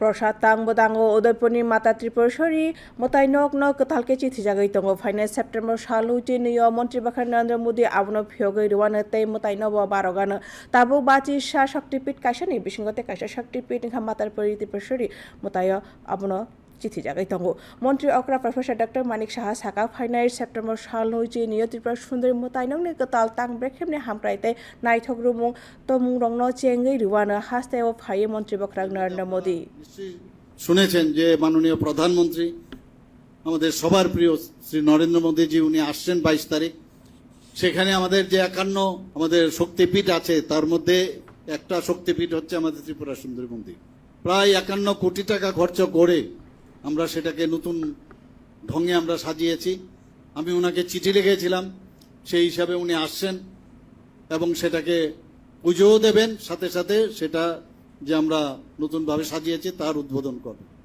প্রসাতাংবদাঙ্গ উদয়পুরী মাতা ত্রিপুরেশ্বরী, মতাই knock knock তালকে চিঠি জাগাই তঙ্গ। ফাইনাল সেপ্টেম্বর সালু যে নিয় মন্ত্রী বাখান নরেন্দ্র মোদী আবন ফিয়গৈ রুয়ানো তাই মতাই নব বারগানো তাবু বাচি সা শক্তিপীঠ কাশানি বিসঙ্গতে কাশা শক্তিপীঠ ঘা মাতার পরি ত্রিপুরেশ্বরী মতাই আবনো চিঠি জাগাই দङ মন্ত্রী অকরা প্রফেসর ডক্টর মানিক সাহা সাকা ফাইনাই সেপ্টেম্বর সাল জি নিয় ত্রিপুরা সুন্দরী মোতাইনংনি গতাল তাং ব্রেखेমনি হামক্রাইতে নাইথক রুমুং তমুং রংন চেঙ্গৈ রুয়ানো হাস্তায় ফাইয়ে মন্ত্রী বকরাং নরেন্দ্র মোদী। শুনেছেন যে মাননীয় প্রধানমন্ত্রী, আমাদের সবার প্রিয় শ্রী নরেন্দ্র মোদীজি, উনি আসছেন বাইশ তারিখ। সেখানে আমাদের যে একান্ন আমাদের শক্তিপীঠ আছে, তার মধ্যে একটা শক্তিপীঠ হচ্ছে আমাদের ত্রিপুরা সুন্দরী মন্দির। প্রায় একান্ন কোটি টাকা খরচ করে আমরা সেটাকে নতুন ঢঙে আমরা সাজিয়েছি। আমি ওনাকে চিঠি লিখেছিলাম, সেই হিসাবে উনি আসছেন এবং সেটাকে পুজোও দেবেন, সাথে সাথে সেটা যে আমরা নতুনভাবে সাজিয়েছি তার উদ্বোধন করবেন